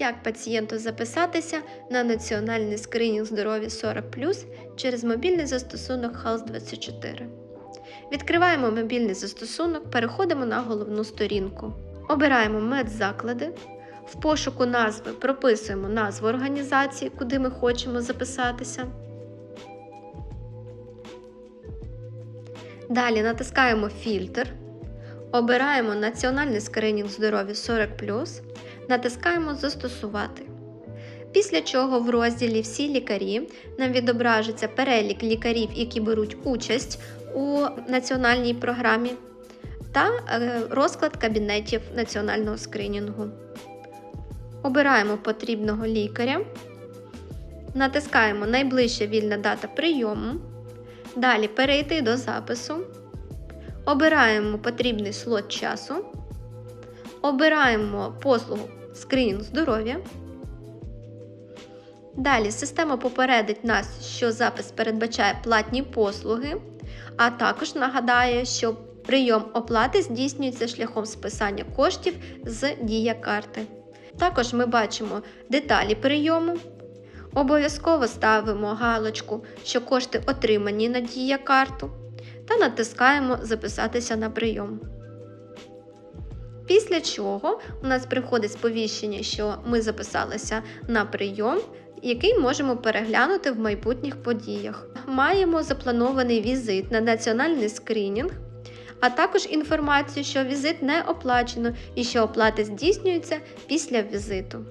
Як пацієнту записатися на національний скринінг здоров'я 40 через мобільний застосунок HALS 24 Відкриваємо мобільний застосунок, переходимо на головну сторінку. Обираємо медзаклади. В пошуку назви прописуємо назву організації, куди ми хочемо записатися. Далі натискаємо фільтр. Обираємо Національний скринінг здоров'я 40 натискаємо Застосувати. Після чого в розділі Всі лікарі нам відображиться перелік лікарів, які беруть участь у національній програмі, та е, розклад кабінетів національного скринінгу. Обираємо потрібного лікаря, натискаємо Найближча вільна дата прийому. Далі перейти до запису. Обираємо потрібний слот часу. Обираємо послугу скринінг здоров'я. Далі система попередить нас, що запис передбачає платні послуги, а також нагадає, що прийом оплати здійснюється шляхом списання коштів з дія карти. Також ми бачимо деталі прийому. Обов'язково ставимо галочку, що кошти отримані на дія карту, та натискаємо Записатися на прийом. Після чого у нас приходить сповіщення, що ми записалися на прийом, який можемо переглянути в майбутніх подіях. Маємо запланований візит на національний скринінг, а також інформацію, що візит не оплачено і що оплата здійснюється після візиту.